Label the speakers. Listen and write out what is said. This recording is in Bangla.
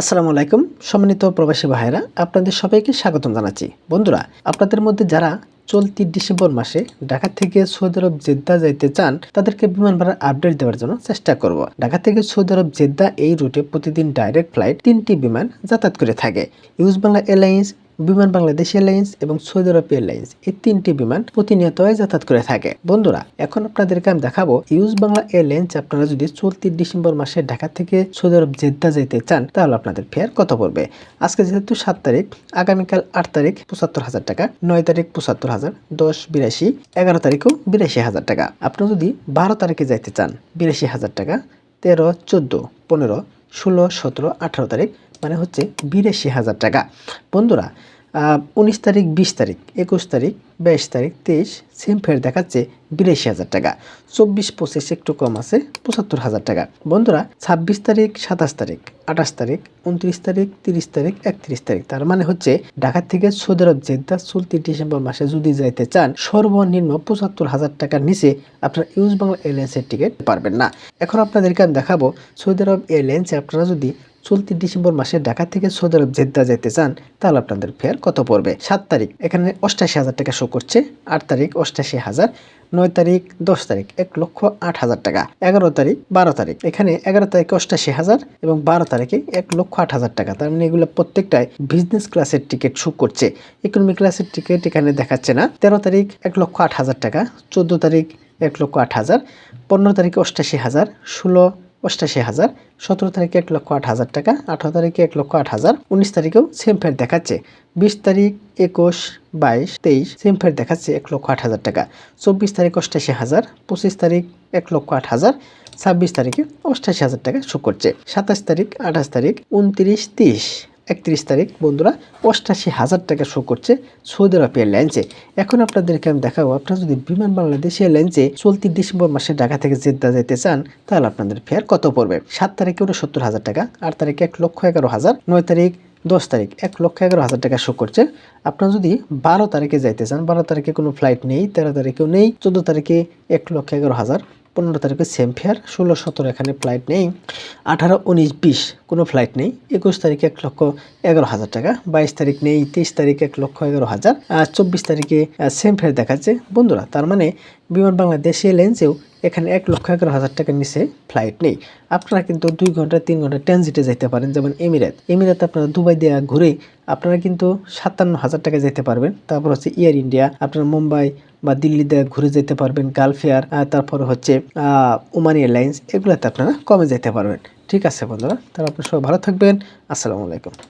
Speaker 1: আসসালামু আলাইকুম, সম্মানিত প্রবাসী ভাইয়েরা, আপনাদের সবাইকে স্বাগতম জানাচ্ছি। বন্ধুরা, আপনাদের মধ্যে যারা চলতি ডিসেম্বর মাসে ঢাকা থেকে সৌদি আরব জেদ্দা যাইতে চান, তাদেরকে বিমান ভাড়ার আপডেট দেওয়ার জন্য চেষ্টা করব। ঢাকা থেকে সৌদি আরব জেদ্দা এই রুটে প্রতিদিন ডাইরেক্ট ফ্লাইট তিনটি বিমান যাতায়াত করে থাকে। Use Bangla airlines Biman Bangladesh airlines এবং সৌদি আরব এয়ারলাইন্স এই তিনটি বিমান প্রতিনিয়ত যাতায়াত করে থাকে। বন্ধুরা, এখন আপনাদেরকে আমি দেখাবো ইউজ বাংলা এয়ারলাইন্স। আপনারা যদি চলতি ডিসেম্বর মাসে ঢাকা থেকে সৌদি আরব জেদ্দা যেতে চান, তাহলে আপনাদের ফেয়ার কত পড়বে? আজকে যেহেতু সাত তারিখ, আগামীকাল আট তারিখ, পঁচাত্তর হাজার টাকা, নয় তারিখ, পঁচাত্তর হাজার, দশ, বিরাশি, এগারো তারিখও বিরাশি হাজার টাকা। আপনি যদি বারো তারিখে যাইতে চান, বিরাশি হাজার টাকা, তেরো, চোদ্দ, পনেরো ষোলো সতেরো আঠারো তারিখ মানে হচ্ছে বিরাশি হাজার টাকা। বন্ধুরা উনিশ তারিখ, বিশ তারিখ, একুশ তারিখ, বাইশ তারিখ, তেইশ, সেম ফের দেখাচ্ছে বিরাশি হাজার টাকা। চব্বিশ, পঁচিশ, একটু কম আছে, পঁচাত্তর হাজার টাকা। বন্ধুরা, ছাব্বিশ তারিখ, সাতাশ তারিখ, আঠাশ তারিখ, উনত্রিশ তারিখ, তিরিশ তারিখ, একত্রিশ তারিখ। তার মানে হচ্ছে ঢাকা থেকে সৌদি আরব জেদ্দা চলতি ডিসেম্বর মাসে যদি যাইতে চান, সর্বনিম্ন পঁচাত্তর হাজার টাকার নিচে আপনার ইউজ বাংলা এয়ারলাইন্সের টিকিট পারবেন না। এখন আপনাদেরকে আমি দেখাবো সৌদি আরব এয়ারলাইন্সে আপনারা যদি চলতি ডিসেম্বর মাসে ঢাকা থেকে সৌদি আরব জেদ্দা যেতে চান, তাহলে আপনাদের ফেয়ার কত পড়বে? সাত তারিখ, এখানে অষ্টাশি হাজার টাকা শো করছে, আট তারিখ অষ্টাশি হাজার, নয় তারিখ দশ তারিখ, এক লক্ষ আট হাজার টাকা, এগারো তারিখ বারো তারিখ, এখানে এগারো তারিখে অষ্টাশি হাজার এবং বারো তারিখে এক লক্ষ আট হাজার টাকা, তার মানে এগুলো প্রত্যেকটাই বিজনেস ক্লাসের টিকিট শো করছে। ইকোনমি ক্লাসের টিকিট এখানে দেখাচ্ছে না, তেরো তারিখ এক লক্ষ আট হাজার টাকা, চোদ্দ তারিখ এক লক্ষ আট হাজার, পনেরো তারিখে অষ্টাশি হাজার, ষোলো অষ্টাশি হাজার, সতেরো তারিখে এক লক্ষ আট হাজার টাকা, আঠারো তারিখে এক লক্ষ আট হাজার, উনিশ তারিখেও সেম ফেয়ার দেখাচ্ছে। বিশ তারিখ, একুশ, বাইশ, তেইশ সেম ফেয়ার দেখাচ্ছে এক লক্ষ আট হাজার টাকা। চব্বিশ তারিখ অষ্টাশি হাজার, পঁচিশ তারিখ এক লক্ষ আট হাজার, ছাব্বিশ তারিখে অষ্টাশি হাজার টাকা শো করছে। সাতাশ তারিখ, আঠাশ তারিখ, উনত্রিশ, তিরিশ। একত্রিশ তারিখ, বন্ধুরা, অষ্টাশি হাজার টাকা শো করছে সৌদি আরব এয়ারলাইন্সে এখন আপনাদেরকে আমি দেখাবো, আপনারা যদি বিমান বাংলাদেশ এয়ারলাইন্সে চলতি ডিসেম্বর মাসে ঢাকা থেকে জেদ্দা যেতে চান, তাহলে আপনাদের ফেয়ার কত পড়বে? সাত তারিখে ওটা সত্তর হাজার টাকা, আট তারিখে এক লক্ষ এগারো হাজার, নয় তারিখ দশ তারিখ এক লক্ষ এগারো হাজার টাকা শো করছে। আপনারা যদি বারো তারিখে যাইতে চান, বারো তারিখে কোনো ফ্লাইট নেই, তেরো তারিখেও নেই, চোদ্দ তারিখে এক লক্ষ এগারো হাজার, পনেরো তারিখে সেম ফেয়ার ষোলো সতেরো এখানে ফ্লাইট নেই। আঠারো, উনিশ, বিশ, কোনো ফ্লাইট নেই। একুশ তারিখে এক লক্ষ এগারো হাজার টাকা, বাইশ তারিখ নেই, তেইশ তারিখ এক লক্ষ এগারো হাজার, আর চব্বিশ তারিখে সেম ফেয়ার দেখাচ্ছে। বন্ধুরা, তার মানে বিমান বাংলাদেশ এয়ারলাইন্সেও এখানে এক লক্ষ এগারো হাজার টাকার নিচে ফ্লাইট নেই। আপনারা কিন্তু দুই ঘণ্টা, তিন ঘণ্টা ট্রানজিটে যেতে পারেন, যেমন এমিরাত এমিরাত আপনারা দুবাই দেওয়া ঘুরে আপনারা কিন্তু সাতান্ন হাজার টাকা যেতে পারবেন। তারপর হচ্ছে এয়ার ইন্ডিয়া আপনারা মুম্বাই বা দিল্লিতে ঘুরে যেতে পারবেন গালফেয়ার তারপর হচ্ছে ওমান এয়ারলাইন্স এগুলোতে আপনারা কমে যেতে পারবেন। ঠিক আছে বন্ধুরা, তাহলে আপনারা সবাই ভালো থাকবেন। আসসালামু আলাইকুম।